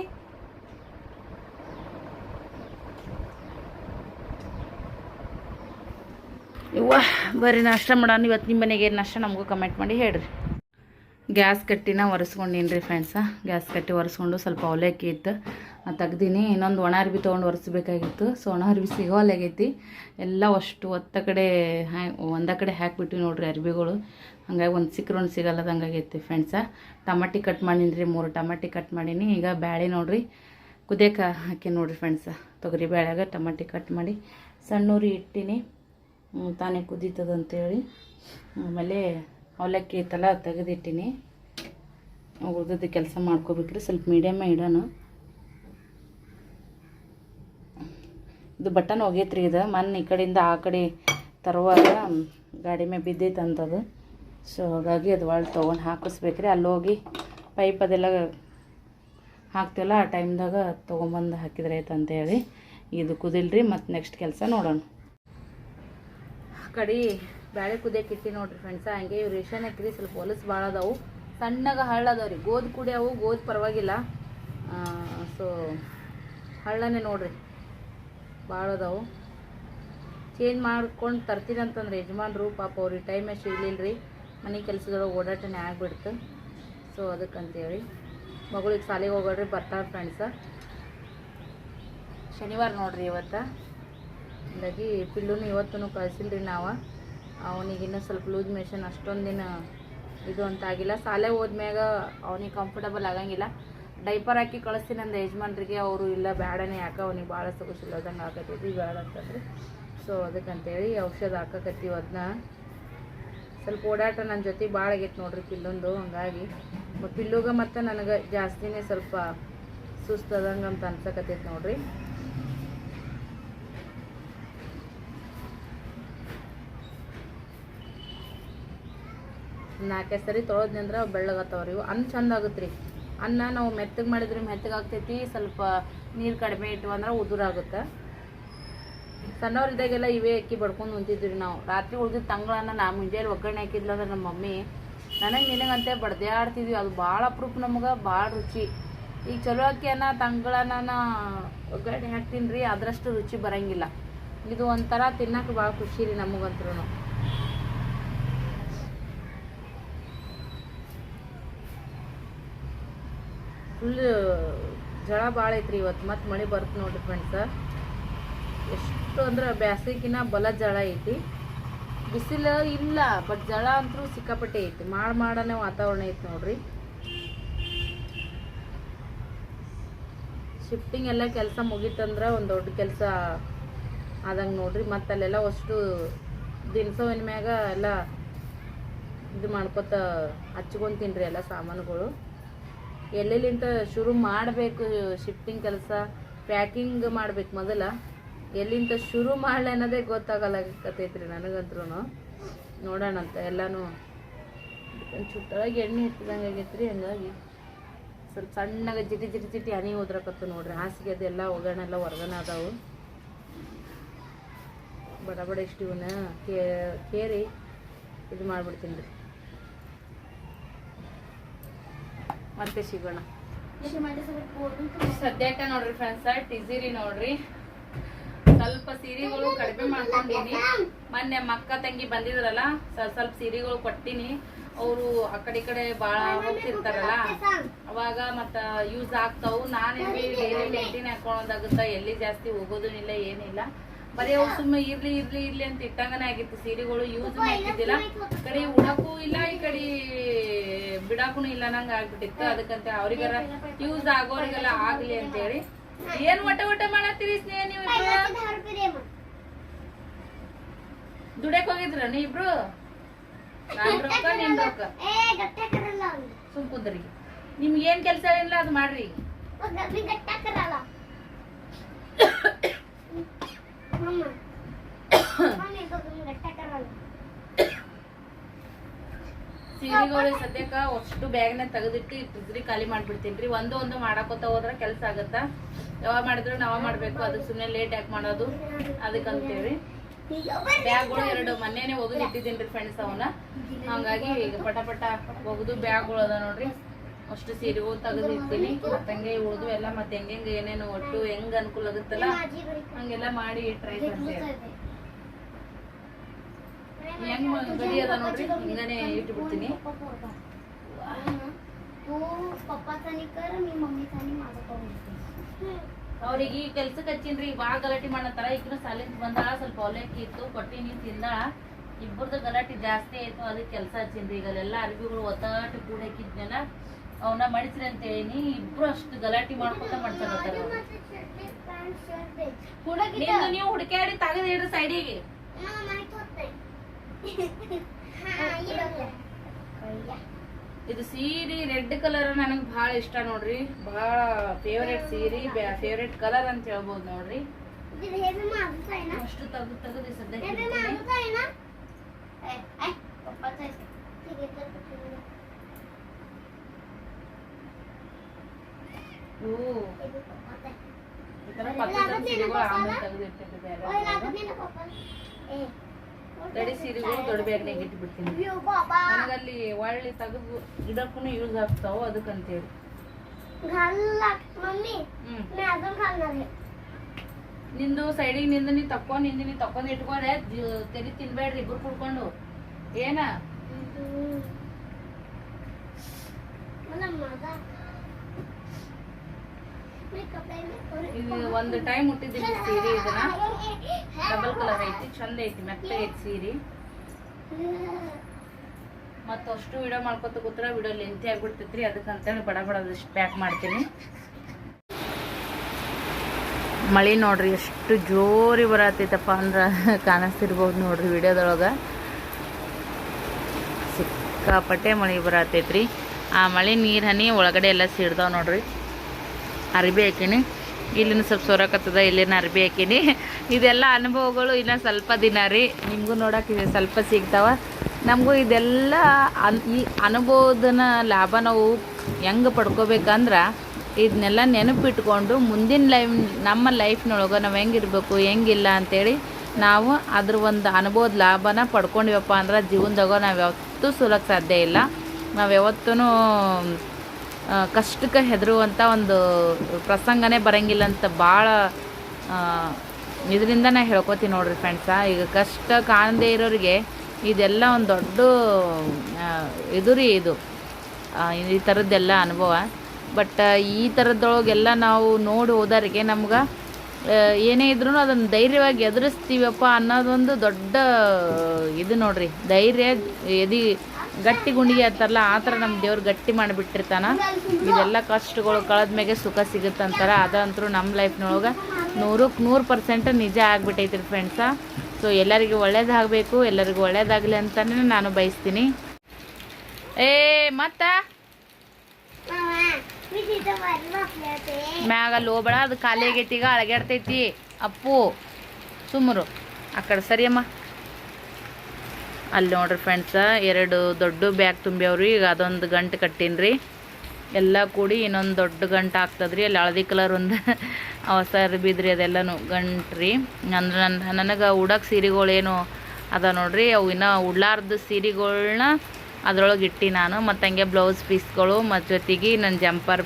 ಇವ್ವ ಬರ್ರಿ ನಾಷ್ಟ ಮಾಡೋಣ. ಇವತ್ತು ನಿಮ್ಮ ಮನೆಗೆ ಏನು ನಾಷ್ಟ ನಮಗೂ ಕಮೆಂಟ್ ಮಾಡಿ ಹೇಳ್ರಿ. ಗ್ಯಾಸ್ ಕಟ್ಟಿನ ಒರೆಸ್ಕೊಂಡೀನಿ ರೀ ಫ್ರೆಂಡ್ಸ ಗ್ಯಾಸ್ ಕಟ್ಟಿ ಒರೆಸ್ಕೊಂಡು ಸ್ವಲ್ಪ ಅವಲಕ್ಕಿ ಇತ್ತು. ತೆಗ್ದೀನಿ, ಇನ್ನೊಂದು ಒಣ ಅರ್ಬಿ ತೊಗೊಂಡು ಒರೆಸ್ಬೇಕಾಗಿತ್ತು. ಸೊ ಒಣ ಅರ್ಬಿ ಎಲ್ಲ ಅಷ್ಟು ಒತ್ತ ಕಡೆ ಒಂದ ಕಡೆ ಹಾಕ್ಬಿಟ್ಟಿವಿ ನೋಡ್ರಿ ಅರ್ಬಿಗಳು. ಹಂಗಾಗಿ ಒಂದು ಸಿಕ್ಕರು ಒಂದು ಸಿಗಲ್ಲದ ಹಂಗಾಗೈತಿ ಫ್ರೆಂಡ್ಸ ಟಮಾಟಿ ಕಟ್ ಮಾಡೀನಿ ರೀ ಮೂರು ಟಮಾಟಿ ಕಟ್ ಮಾಡೀನಿ. ಈಗ ಬ್ಯಾಳೆ ನೋಡ್ರಿ ಕುದಿಯಕ್ಕೆ ಹಾಕಿ ನೋಡ್ರಿ ಫ್ರೆಂಡ್ಸ ತೊಗರಿ ಬ್ಯಾಳ್ಯಾಗ ಟಮಾಟಿ ಕಟ್ ಮಾಡಿ ಸಣ್ಣೂರಿ ಇಟ್ಟಿನಿ. ತಾನೇ ಕುದೀತದಂತೇಳಿ. ಆಮೇಲೆ ಅವಲಕ್ಕಿ ಐತಲ್ಲ, ತೆಗೆದಿಟ್ಟಿನಿ. ಉಳ್ದದ್ದು ಕೆಲಸ ಮಾಡ್ಕೋಬೇಕ್ರಿ. ಸ್ವಲ್ಪ ಮೀಡಿಯಮ್ಮೇ ಇಡೋಣ. ಇದು ಬಟನ್ ಹೋಗೈತ್ರಿ ಇದು. ಮೊನ್ನೆ ಈ ಕಡೆಯಿಂದ ಆ ಕಡೆ ತರುವಾಗ ಗಾಡಿ ಮೇಲೆ ಬಿದ್ದೈತೆ ಅಂತದು. ಸೊ ಹಾಗಾಗಿ ಅದು ಒಳಗೆ ತೊಗೊಂಡು ಹಾಕಿಸ್ಬೇಕ್ರಿ. ಅಲ್ಲಿ ಹೋಗಿ ಪೈಪ್ ಅದೆಲ್ಲ ಹಾಕ್ತೀವಲ್ಲ, ಆ ಟೈಮ್ದಾಗ ತೊಗೊಂಬಂದು ಹಾಕಿದ್ರೆ ಆಯ್ತು ಅಂತೇಳಿ ಇದು ಕುದಿಲ್ರಿ. ಮತ್ತು ನೆಕ್ಸ್ಟ್ ಕೆಲಸ ನೋಡೋಣ. ಕಡೆ ಬ್ಯಾಳೆ ಕುದಿಯಕ್ಕೆ ಇಟ್ಟಿ ನೋಡ್ರಿ ಫ್ರೆಂಡ್ಸ ಹಂಗೆ ಇವ್ರು ರೇಷನ್ ಹಾಕಿರಿ. ಸ್ವಲ್ಪ ಹೊಲಸು ಭಾಳ ಅದಾವು. ಸಣ್ಣಗೆ ಹಳ್ಳ ಅದಾವ ರೀ ಗೋಧಿ ಕುಡಿಯವು ಗೋಧಿ ಪರವಾಗಿಲ್ಲ. ಸೊ ಹಳ್ಳನೇ ನೋಡ್ರಿ. ಭಾಳ ಅದಾವು. ಚೇಂಜ್ ಮಾಡ್ಕೊಂಡು ತರ್ತೀನಿ ಅಂತಂದ್ರೆ ಯಜಮಾನ್ರು ಪಾಪ ಅವ್ರಿಗೆ ಟೈಮ್ ಎಷ್ಟು ಇರಲಿಲ್ಲ ರೀ ಮನೆ ಕೆಲಸದೊಳಗೆ ಓಡಾಟನೇ ಆಗಿಬಿಡ್ತು. ಸೊ ಅದಕ್ಕಂತೇಳಿ ಮಗಳಿಗೆ ಶಾಲೆಗೆ ಹೋಗೋಡ್ರಿ ಬರ್ತಾರೆ ಫ್ರೆಂಡ್ಸ ಶನಿವಾರ ನೋಡ್ರಿ ಇವತ್ತು. ಹಾಗಾಗಿ ಪಿಲ್ಲುನು ಇವತ್ತೂ ಕಳಿಸಿಲ್ರಿ ನಾವು. ಅವನಿಗೆ ಇನ್ನೂ ಸ್ವಲ್ಪ ಲೂಸ್ ಮೆಷನ್ ಅಷ್ಟೊಂದಿನ ದಿನ ಇದು ಅಂತ ಆಗಿಲ್ಲ. ಶಾಲೆ ಹೋದ್ಮ್ಯಾಗ ಅವನಿಗೆ ಕಂಫರ್ಟಬಲ್ ಆಗಂಗಿಲ್ಲ. ಡೈಪರ್ ಹಾಕಿ ಕಳಿಸ್ತೀನಿ ಅಂದ ಯಜಮಾನ್ರಿಗೆ, ಅವರು ಇಲ್ಲ ಬೇಡನೇ ಯಾಕೆ ಅವನಿಗೆ ಭಾಳ ಸೊಗಸಿಲ್ಲದಂಗೆ ಆಗತ್ತೈತಿ ಬೇಡ ಅಂತಂದ್ರೆ. ಸೊ ಅದಕ್ಕಂತೇಳಿ ಔಷಧ ಹಾಕಕತ್ತೀವಿ ಅದನ್ನ ಸ್ವಲ್ಪ ಓಡಾಟ ನನ್ನ ಜೊತೆ ಭಾಳ ಆಗೈತೆ ನೋಡ್ರಿ ಪಿಲ್ಲೊಂದು, ಹಂಗಾಗಿ. ಪಿಲ್ಲುಗ ಮತ್ತು ನನಗೆ ಜಾಸ್ತಿನೇ ಸ್ವಲ್ಪ ಸುಸ್ತದಂಗೆ ಅಂತ ಅನ್ಸಕತ್ತೈತೆ ನೋಡ್ರಿ. ನಾಲ್ಕೈದು ಸರಿ ತೊಳೆದ್ನಿ ಅಂದ್ರೆ ಅವು ಬೆಳ್ಳಗತ್ತವ್ರಿ ಇವು ಅನ್ನ ಚಂದ ಆಗುತ್ತೆ ರೀ ಅನ್ನ ನಾವು ಮೆತ್ತಗೆ ಮಾಡಿದ್ರೆ ಮೆತ್ತಗೆ ಆಗ್ತೈತಿ ಸ್ವಲ್ಪ ನೀರು ಕಡಿಮೆ ಇಟ್ಟು ಅಂದ್ರೆ ಉದುರಾಗುತ್ತೆ. ಸಣ್ಣವ್ರಿದ್ದಾಗೆಲ್ಲ ಇವೇ ಅಕ್ಕಿ ಬಡ್ಕೊಂಡು ಉಂತಿದ್ವಿ ನಾವು. ರಾತ್ರಿ ಉಳಿದ ತಂಗಳನ್ನ ನಾ ಮುಂಜಾನೆ ಒಗ್ಗರಣೆ ಹಾಕಿದ್ಲ ಅಂದ್ರೆ ನಮ್ಮ ಮಮ್ಮಿ, ನನಗೆ ನಿನಗಂತೆ ಬಡ್ದೇ ಆಡ್ತಿದ್ವಿ ಅದು ಭಾಳ ಅಪ್ರೂಪ ನಮಗೆ, ಭಾಳ ರುಚಿ. ಈಗ ಚಲೋ ಅಕ್ಕಿಯನ್ನ ತಂಗಳನ್ನ ಒಗ್ಗರಣೆ ಹಾಕ್ತೀನಿ ರೀ ಅದರಷ್ಟು ರುಚಿ ಬರಂಗಿಲ್ಲ. ಇದು ಒಂಥರ ತಿನ್ನಕ್ಕೆ ಭಾಳ ಖುಷಿ ರೀ ನಮಗಂತ್ರೂ ಫುಲ್ ಜಳ ಭಾಳ ಐತ್ರಿ ಇವತ್ತು ಮತ್ತೆ ಮಳೆ ಬರುತ್ತೆ ನೋಡ್ರಿ ಫ್ರೆಂಡ್ಸ ಎಷ್ಟು ಅಂದ್ರೆ ಬ್ಯಾಸಿಗಿನ ಬಲ ಜಳ ಐತಿ. ಬಿಸಿಲು ಇಲ್ಲ ಬಟ್ ಜಳ ಅಂತೂ ಸಿಕ್ಕಾಪಟ್ಟೆ ಐತಿ. ಮಾಡ ಮಾಡನೇ ವಾತಾವರಣ ಐತಿ ನೋಡ್ರಿ. ಶಿಫ್ಟಿಂಗ್ ಎಲ್ಲ ಕೆಲಸ ಮುಗೀತಂದ್ರೆ ಒಂದು ದೊಡ್ಡ ಕೆಲಸ ಆದಂಗೆ ನೋಡ್ರಿ. ಮತ್ತು ಅಲ್ಲೆಲ್ಲ ಅಷ್ಟು ದಿನಸವಿನ ಮ್ಯಾಗ ಎಲ್ಲ ಇದು ಮಾಡ್ಕೊತ ಹಚ್ಕೊಂತೀನಿ ರೀ ಎಲ್ಲ ಸಾಮಾನುಗಳು. ಎಲ್ಲೆಲ್ಲಿಂದ ಶುರು ಮಾಡಬೇಕು ಶಿಫ್ಟಿಂಗ್ ಕೆಲಸ? ಪ್ಯಾಕಿಂಗ್ ಮಾಡ್ಬೇಕು ಮೊದಲ. ಎಲ್ಲಿಂದ ಶುರು ಮಾಡಲಿ ಅನ್ನೋದೇ ರೀ ನನಗಂತ್ರೂ ನೋಡೋಣಂತ ಎಲ್ಲನೂ. ಚುಟ್ಟಾಗಿ ಎಣ್ಣೆ ಇಟ್ಟಿದಂಗೆ ಆಗೈತ್ರಿ, ಹಂಗಾಗಿ ಸ್ವಲ್ಪ ಸಣ್ಣಗೆ ಜಿಟಿ ಜಿಟಿ ಜಿಟಿ ಹನಿ ಉದ್ರಕತ್ತು ನೋಡ್ರಿ. ಹಾಸಿಗೆ ಅದೆಲ್ಲ ಒಗ್ಗರಣೆ ಎಲ್ಲ ಹೊರಗನ ಅದಾವು. ಬಡ ಬಡ ಇಷ್ಟು ಕೇರಿ ಇದು ಮಾಡಿಬಿಡ್ತೀನಿ ರೀ. ಮತ್ತೆ ಸಿಗೋಣ. ಸದ್ಯಕ್ಕ ನೋಡ್ರಿ ಫ್ರೆಂಡ್ಸ್ ಟಿಸಿರಿ ನೋಡ್ರಿ. ಸ್ವಲ್ಪ ಸೀರೆಗಳು ಕಡಿಮೆ ಮಾಡ್ಕೊಂಡಿನಿ ಮೊನ್ನೆ ಮಕ್ಕ ತಂಗಿ ಬಂದಿದ್ರಲ್ಲ ಸ್ವಲ್ಪ ಸ್ವಲ್ಪ ಸೀರೆಗಳು ಕೊಟ್ಟಿನಿ. ಅವರು ಆ ಕಡೆ ಈ ಕಡೆ ಭಾಳ ಹೋಗ್ತಿರ್ತಾರಲ್ಲ ಅವಾಗ ಮತ್ತ ಯೂಸ್ ಆಗ್ತಾವು. ನಾನು ಡೈಲಿ ಮೇಂಟೈನ್ ಹಾಕೊಳ್ಳೋದಾಗುತ್ತ ಎಲ್ಲಿ ಜಾಸ್ತಿ ಹೋಗೋದು ಇಲ್ಲ ಏನಿಲ್ಲ. ಬರೀ ಅವು ಸುಮ್ಮನೆ ಇರ್ಲಿ ಇರ್ಲಿ ಇರ್ಲಿ ಅಂತ ಇಟ್ಟಂಗನೇ ಆಗಿತ್ತು. ಸೀರೆಗಳು ಯೂಸ್ ಮಾಡ್ತಿದ್ದಿಲ್ಲ. ಕಡೆ ಉಡಕ್ಕೂ ಇಲ್ಲ ಈ ಕಡೆ ಬಿಡಾಕು ಇಲ್ಲ ನಂಗ ಆಗ್ಬಿಟ್ಟಿತ್ತು. ಅದಕ್ಕಂತ ಅವ್ರಿಗಾರ ಯೂಸ್ ಆಗೋರಿಗೆಲ್ಲ ಆಗ್ಲಿ ಅಂತ ಹೇಳಿ. ಏನ್ ಒಟ್ಟ ಒಟ್ಟ ಮಾಡತ್ತೀರಿ ಸ್ನೇಹ ನೀವು ದುಡಕ್ ಹೋಗಿದ್ರ ನೀವಿಬ್ರು ನಾನ್ ರೊಕ್ಕ ನಿಮ್ ರೊಕ್ಕ. ಸುಮ್ ಕುಂದ್ರಿ. ನಿಮ್ಗೆ ಏನ್ ಕೆಲ್ಸ ಇಲ್ಲ ಅದು ಮಾಡ್ರಿ. ಸೀರೆಗಳು ಸದ್ಯಕ್ಕ ಅಷ್ಟು ಬ್ಯಾಗ್ನ ತೆಗೆದಿಟ್ಟು ಟ್ರಿಜ್ರಿ ಖಾಲಿ ಮಾಡ್ಬಿಡ್ತೀನಿ ಒಂದು ಒಂದು ಮಾಡಾಕೋತ ಹೋದ್ರ ಕೆಲಸ ಆಗತ್ತ? ಯಾವಾಗ ಮಾಡಿದ್ರು ನಾವ ಮಾಡ್ಬೇಕು. ಅದು ಸುಮ್ಮನೆ ಲೇಟ್ ಯಾಕೆ ಮಾಡೋದು? ಅದಕ್ಕಂತೇಳಿ. ಬ್ಯಾಗ್ಗಳು ಎರಡು ಮೊನ್ನೆನೆ ಒಗದು ಇಟ್ಟಿದ್ದೀನಿ ಫ್ರೆಂಡ್ಸ್ ಅವನ್ನ. ಹಂಗಾಗಿ ಈಗ ಪಟ ಪಟ ಒಗದು ಬ್ಯಾಗ್ಗಳು ಅದ ನೋಡ್ರಿ. ಅಷ್ಟು ಸೀರೆಗಳು ತೆಗೆದು ಇಡ್ತೀನಿ ಮತ್ತೆ ಹಂಗೆ ಉಳಿದು ಎಲ್ಲ ಮತ್ತೆ ಹೆಂಗೆ ಏನೇನು ಒಟ್ಟು ಹೆಂಗ್ ಅನುಕೂಲ ಆಗುತ್ತಲ್ಲ ಹಂಗೆಲ್ಲ ಮಾಡಿ ಟ್ರೈ ಮಾಡ್ತೀವಿ. ಗಡಿ ಅದ ನೋಡ್ರಿ? ಹಿಂಗನೇ ಇಟ್ಬಿಡ್ತೀನಿ. ಅವ್ರಿಗೆ ಈ ಕೆಲ್ಸಕ್ಕೆ ಹಚ್ಚಿನ್ರಿ ಭಾಳ ಗಲಾಟೆ ಮಾಡತ್ತಾರ. ಈಗಿನ ಸಾಲಿಂದ ಬಂದ, ಸ್ವಲ್ಪ ಅವಲಕ್ಕಿ ಇತ್ತು ಕೊಟ್ಟಿ ನೀನ್ ತಿಂದ. ಇಬ್ಬರ್ದು ಗಲಾಟೆ ಜಾಸ್ತಿ ಆಯ್ತು, ಅದಕ್ಕೆ ಕೆಲಸ ಹಚ್ಚಿನ್ರಿ. ಈಗ ಅಲ್ಲೆಲ್ಲ ಅರ್ಬಿಗಳು ಒತ್ತಾಟ ಕೂಡ ಹಾಕಿದ್ನಲ್ಲ ಅವನ್ನ ಮಡಿಸ್ರಂತೇಳಿ ಇಬ್ರು ಅಷ್ಟು ಗಲಾಟಿ ಮಾಡ್ಕೊತ ಮಾಡ್ತಾರ ಹುಡುಗಿಂದು ನೀವು ಹುಡುಕ್ಯಾಡಿ ತಗದ ಇಡ್ರಿ ಸೈಡಿಗೆ ಇದು ಸೀರೆ ರೆಡ್ ಕಲರ್ ನನಗೆ ಭಾಳ ಇಷ್ಟ ನೋಡ್ರಿ. ಭಾಳ ಫೇವ್ರೇಟ್ ಸೀರೆ ಫೇವ್ರೇಟ್ ಕಲರ್ ಅಂತ ಹೇಳ್ಬೋದು ನೋಡ್ರಿ. ಅಷ್ಟು ತೆಗೆದು ತೆಗೆದು ಸದ್ಯ ತಡಿ ದೊಡ್ಡ ಇಟ್ಬಿಡ್ತೀನಿ? ಒಳ್ಳೆ ತೆಗೆದು ಗಿಡಕ್ಕೂ ಯೂಸ್ ಆಗ್ತಾವ ಅದಕ್ಕಂತೇಳಿ. ನಿಂದು ಸೈಡಿಗೆ ನಿಂದ ನೀ ತಕ್ಕೊಂಡ್ನಿಂದ ನೀ ತಕ್ಕೊಂಡ್ ಇಟ್ಕೊಂಡ್ರೆ ತೆರಿ ತಿನ್ಬೇಡ್ರಿ ಇಬ್ರು ಕುಡ್ಕೊಂಡು. ಏನ? ಇದು ಒಂದು ಟೈಮ್ ಹುಟ್ಟಿದ್ದೀನಿ ಸೀರೆ ಇದನ್ನ. ಡಬಲ್ ಕಲರ್ ಐತಿ, ಚಂದ ಐತಿ ಮೆತ್ತೆ ಐತಿ ಸೀರೆ. ಮತ್ತು ಅಷ್ಟು ವಿಡಿಯೋ ಮಾಡ್ಕೊತ ಕೂತ್ರ ವಿಡಿಯೋ ಲೆಂತಿ ಆಗ್ಬಿಡ್ತೈತ್ರಿ. ಅದಕ್ಕಂತೇಳಿ ಬಡ ಬಡದಷ್ಟು ಪ್ಯಾಕ್ ಮಾಡ್ತೀನಿ. ಮಳೆ ನೋಡ್ರಿ, ಎಷ್ಟು ಜೋರಿ ಬರತೈತಪ್ಪ ಅಂದ್ರೆ ಕಾಣಿಸ್ತಿರ್ಬೋದು ನೋಡ್ರಿ ವಿಡಿಯೋದೊಳಗೆ ಸಿಕ್ಕಾಪಟ್ಟೆ ಮಳೆ ಬರತ್ತೈತ್ರಿ ಆ ಮಳೆ ನೀರು, ಹನಿ ಒಳಗಡೆ ಎಲ್ಲ ಸಿಡ್ದಾವ್ ನೋಡ್ರಿ. ಅರ್ಬಿ ಹಾಕೀನಿ. ಇಲ್ಲಿನ ಸ್ವಲ್ಪ ಸೊರಕತ್ತದ, ಇಲ್ಲಿನ ಅರ್ಬಿ ಹಾಕೀನಿ. ಇದೆಲ್ಲ ಅನುಭವಗಳು ಇನ್ನು ಸ್ವಲ್ಪ ದಿನ ರೀ. ನಿಮಗೂ ನೋಡೋಕೆ ಸ್ವಲ್ಪ ಸಿಗ್ತಾವ. ನಮಗೂ ಇದೆಲ್ಲ ಅನ್, ಈ ಅನುಭವದನ ಲಾಭ ನಾವು ಹೆಂಗೆ ಪಡ್ಕೋಬೇಕಂದ್ರೆ ಇದನ್ನೆಲ್ಲ ನೆನಪಿಟ್ಕೊಂಡು ಮುಂದಿನ ಲೈಫ್ ನಮ್ಮ ಲೈಫ್ನೊಳಗೆ ನಾವು ಹೆಂಗಿರ್ಬೇಕು ಹೆಂಗಿಲ್ಲ ಅಂಥೇಳಿ ನಾವು ಅದ್ರ ಒಂದು ಅನುಭವದ ಲಾಭನ ಪಡ್ಕೊಂಡಿವಪ್ಪ ಅಂದ್ರೆ ಜೀವನದಾಗ ನಾವು ಯಾವತ್ತೂ ಸುಲಕ್ಕೆ ಸಾಧ್ಯ ಇಲ್ಲ. ನಾವು ಯಾವತ್ತೂ ಕಷ್ಟಕ್ಕೆ ಹೆದರುವಂಥ ಒಂದು ಪ್ರಸಂಗನೇ ಬರಂಗಿಲ್ಲ ಅಂತ ಭಾಳ ಇದರಿಂದ ನಾ ಹೇಳ್ಕೊತೀನಿ ನೋಡ್ರಿ ಫ್ರೆಂಡ್ಸ ಈಗ ಕಷ್ಟ ಕಾಣದೇ ಇರೋರಿಗೆ ಇದೆಲ್ಲ ಒಂದು ದೊಡ್ಡ ಇದು ರೀ ಇದು. ಈ ಥರದ್ದೆಲ್ಲ ಅನುಭವ. ಬಟ್ ಈ ಥರದ್ದೊಳಗೆಲ್ಲ ನಾವು ನೋಡಿ ಹೋದರಿಗೆ ನಮ್ಗೆ ಏನೇ ಇದ್ರೂ ಅದನ್ನು ಧೈರ್ಯವಾಗಿ ಎದುರಿಸ್ತೀವಪ್ಪ ಅನ್ನೋದೊಂದು ದೊಡ್ಡ ಇದು ನೋಡ್ರಿ. ಧೈರ್ಯ ಎದಿ ಗಟ್ಟಿ ಗುಂಡಿಗೆ ಅಂತಾರಲ್ಲ, ಆ ಥರ ನಮ್ಮ ದೇವ್ರು ಗಟ್ಟಿ ಮಾಡಿಬಿಟ್ಟಿರ್ತಾನ. ಇದೆಲ್ಲ ಕಷ್ಟಗಳು ಕಳೆದ ಮೇಲೆ ಸುಖ ಸಿಗುತ್ತಂತಾರ ಅದಂತರೂ ನಮ್ಮ ಲೈಫ್ನೊಳಗೆ ನೂರಕ್ಕೆ ನೂರು ಪರ್ಸೆಂಟ್ ನಿಜ ಆಗಿಬಿಟ್ಟೈತಿ ಫ್ರೆಂಡ್ಸ ಸೊ ಎಲ್ಲರಿಗೂ ಒಳ್ಳೇದಾಗಬೇಕು ಎಲ್ಲರಿಗೂ ಒಳ್ಳೇದಾಗಲಿ ಅಂತಲೇ ನಾನು ಬಯಸ್ತೀನಿ. ಏ, ಮತ್ತ? ಮ್ಯಾಗ ಲೋಬಳ, ಅದು ಖಾಲಿ ಆಗೈತಿ ಈಗ ಅಳಗ್ಯಾಡ್ತೈತಿ. ಅಪ್ಪು ಸುಮ್ಮರು ಆ ಕಡೆ ಸರಿಯಮ್ಮ. ಅಲ್ಲಿ ನೋಡ್ರಿ ಫ್ರೆಂಡ್ಸ ಎರಡು ದೊಡ್ಡ ಬ್ಯಾಗ್ ತುಂಬ್ಯಾವ್ರಿ. ಈಗ ಅದೊಂದು ಗಂಟು ಕಟ್ಟಿನ್ರಿ. ಎಲ್ಲ ಕೂಡಿ ಇನ್ನೊಂದು ದೊಡ್ಡ ಗಂಟು ಆಗ್ತದ್ರಿ. ಅಲ್ಲಿ ಹಳದಿ ಕಲರ್ ಒಂದು [LAUGHS] ಅವಸರ ಬಿದ್ರಿ ಅದೆಲ್ಲನು ಗಂಟ್ರಿ. ಅಂದ್ರೆ ನನ್ನ ನನಗೆ ಉಡೋಕೆ ಸೀರೆಗಳೇನು ಅದ ನೋಡ್ರಿ. ಅವು ಇನ್ನೂ ಉಡ್ಲಾರ್ದ ಸೀರೆಗಳ್ನ ಅದ್ರೊಳಗೆ ಇಟ್ಟು ನಾನು. ಮತ್ತು ಹಂಗೆ ಬ್ಲೌಸ್ ಪೀಸ್ಗಳು ಮತ್ತು ಜೊತೆಗೆ ನನ್ನ ಜಂಪರ್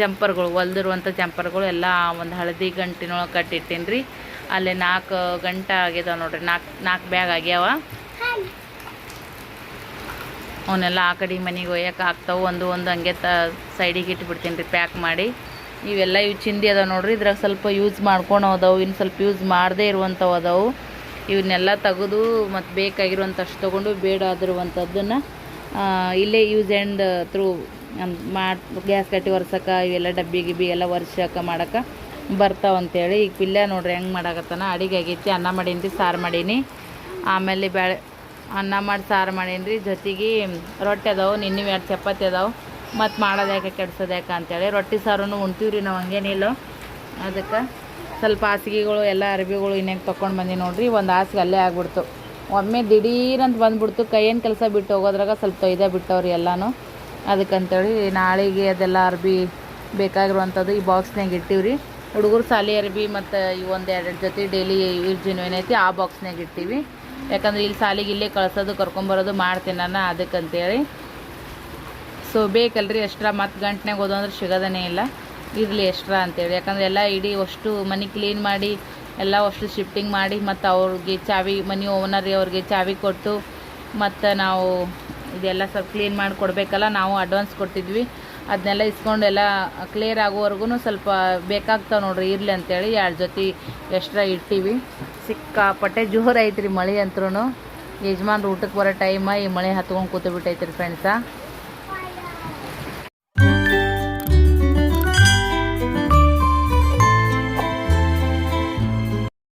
ಜಂಪರ್ಗಳು ಹೊಲ್ದಿರುವಂಥ ಜಂಪರ್ಗಳು ಎಲ್ಲ ಒಂದು ಹಳದಿ ಗಂಟಿನೊಳಗೆ ಕಟ್ಟಿಟ್ಟೀನಿ ರೀ ಅಲ್ಲಿ ನಾಲ್ಕು ಗಂಟೆ ಆಗ್ಯದ ನೋಡ್ರಿ. ನಾಲ್ಕು ನಾಲ್ಕು ಬ್ಯಾಗ್ ಆಗ್ಯಾವ. ಅವನ್ನೆಲ್ಲ ಆ ಕಡೆ ಮನೆಗೆ ಒಯ್ಯಕ್ಕೆ ಆಗ್ತಾವೆ. ಒಂದು ಒಂದು ಹಂಗೆ ತ ಸೈಡಿಗೆ ಇಟ್ಬಿಡ್ತೀನಿ ರೀ, ಪ್ಯಾಕ್ ಮಾಡಿ. ಇವೆಲ್ಲ ಇವು ಚಿಂದಿ ಅದಾವೆ ನೋಡ್ರಿ, ಇದ್ರಾಗ ಸ್ವಲ್ಪ ಯೂಸ್ ಮಾಡ್ಕೊಂಡು ಅದಾವು ಇನ್ನು ಸ್ವಲ್ಪ ಯೂಸ್ ಮಾಡದೇ ಇರುವಂಥವು ಅದಾವು. ಇವನ್ನೆಲ್ಲ ತೆಗೆದು ಮತ್ತು ಬೇಕಾಗಿರುವಂಥಷ್ಟು ತೊಗೊಂಡು ಬೇಡ ಆಗಿರುವಂಥದ್ದನ್ನು ಇಲ್ಲೇ ಯೂಸ್ ಆ್ಯಂಡ್ ತ್ರೂ ಮಾಡಿ, ಗ್ಯಾಸ್ ಕಟ್ಟಿ ಒರ್ಸಕ್ಕೆ ಇವೆಲ್ಲ ಡಬ್ಬಿ ಗಿಬ್ಬಿ ಎಲ್ಲ ಒರ್ಸಕ್ಕೆ ಮಾಡಕ್ಕೆ ಬರ್ತಾವಂತೇಳಿ ಈಗ ಪಿಲ್ಲ ನೋಡ್ರಿ ಹೆಂಗೆ ಮಾಡಾಕತ್ತಾನ. ಅಡಿಗೆ ಆಗೈತಿ, ಅನ್ನ ಮಾಡೀನಿ ಸಾರು ಮಾಡೀನಿ. ಆಮೇಲೆ ಬೇಳೆ ಅನ್ನ ಮಾಡಿ, ಸಾರು ಮಾಡೀನಿ ರೀ ಜೊತೆಗೆ ರೊಟ್ಟಿ ಅದಾವೆ, ನಿನ್ನೆ ಎರಡು ಚಪಾತಿ ಅದಾವೆ. ಮತ್ತು ಮಾಡೋದು ಯಾಕೆ, ಕೆಡ್ಸೋದು ಯಾಕೆ ಅಂತೇಳಿ. ರೊಟ್ಟಿ ಸಾರು ಉಣ್ತೀವಿ ರೀ ನಾವು ಹಂಗೇನಿಲ್ಲ ಅದಕ್ಕೆ ಸ್ವಲ್ಪ ಹಾಸಿಗೆಗಳು, ಎಲ್ಲ ಅರ್ಬಿಗಳು ಇನ್ನೇನು ತೊಗೊಂಡು ಬಂದಿ ನೋಡಿರಿ. ಒಂದು ಹಾಸಿಗೆ ಅಲ್ಲೇ ಆಗ್ಬಿಡ್ತು. ಒಮ್ಮೆ ದಿಢೀರಂತ ಬಂದ್ಬಿಡ್ತು. ಕೈಯೇನು ಕೆಲಸ ಬಿಟ್ಟು ಹೋಗೋದ್ರಾಗ ಸ್ವಲ್ಪ ತೊಯ್ದ ಬಿಟ್ಟವ್ರಿ ಎಲ್ಲನೂ. ಅದಕ್ಕಂತೇಳಿ ನಾಳೆಗೆ ಅದೆಲ್ಲ ಅರ್ಬಿ ಬೇಕಾಗಿರುವಂಥದ್ದು ಈ ಬಾಕ್ಸ್ನಾಗ ಇಟ್ಟಿವ್ರಿ. ಹುಡುಗರು ಸಾಲಿ ಅರ್ಬಿ ಮತ್ತು ಈ ಒಂದು ಎರಡು ಜೊತೆ ಡೈಲಿ ಯೂಸ್ ಏನೈತಿ ಆ ಬಾಕ್ಸ್ನಾಗ ಇರ್ತೀವಿ ಯಾಕಂದ್ರೆ ಇಲ್ಲಿ ಸಾಲಿಗೆ ಇಲ್ಲೇ ಕಳ್ಸೋದು, ಕರ್ಕೊಂಬರೋದು ಮಾಡ್ತೀನಿ ನಾನು ಅದಕ್ಕಂತೇಳಿ. ಸೊ ಬೇಕಲ್ರಿ ಎಕ್ಸ್ಟ್ರಾ ಮತ್ತು ಗಂಟ್ನಾಗ ಓದೋ ಅಂದ್ರೆ ಸಿಗೋದೇ ಇಲ್ಲ. ಇರಲಿ ಎಕ್ಸ್ಟ್ರಾ ಅಂತೇಳಿ. ಯಾಕಂದ್ರೆ ಎಲ್ಲ ಇಡೀ ಅಷ್ಟು ಮನೆ ಕ್ಲೀನ್ ಮಾಡಿ, ಎಲ್ಲ ಅಷ್ಟು ಶಿಫ್ಟಿಂಗ್ ಮಾಡಿ, ಮತ್ತು ಅವ್ರಿಗೆ ಚಾವಿ, ಮನೆ ಓನರ್ ಅವ್ರಿಗೆ ಚಾವಿ ಕೊಟ್ಟು, ಮತ್ತು ನಾವು ಇದೆಲ್ಲ ಸ್ವಲ್ಪ ಕ್ಲೀನ್ ಮಾಡಿ ಕೊಡಬೇಕಲ್ಲ, ನಾವು ಅಡ್ವಾನ್ಸ್ ಕೊಟ್ಟಿದ್ವಿ. ಅದನ್ನೆಲ್ಲ ಇಸ್ಕೊಂಡು ಎಲ್ಲ ಕ್ಲಿಯರ್ ಆಗೋವರೆಗೂ ಸ್ವಲ್ಪ ಬೇಕಾಗ್ತಾವೆ ನೋಡ್ರಿ, ಇರಲಿ ಅಂತೇಳಿ. ಎರಡು ಜೊತೆ ಎಕ್ಸ್ಟ್ರಾ ಇಟ್ಟೀವಿ ಸಿಕ್ಕಾಪಟ್ಟೆ ಜೋರು ಐತ್ರಿ ಮಳೆ ಅಂತ್ರೂ ಯಜಮಾನ್ರು ಊಟಕ್ಕೆ ಬರೋ ಟೈಮ ಈ ಮಳೆ ಹತ್ಕೊಂಡು ಕೂತು ಬಿಟ್ಟೈತ್ರಿ ಫ್ರೆಂಡ್ಸ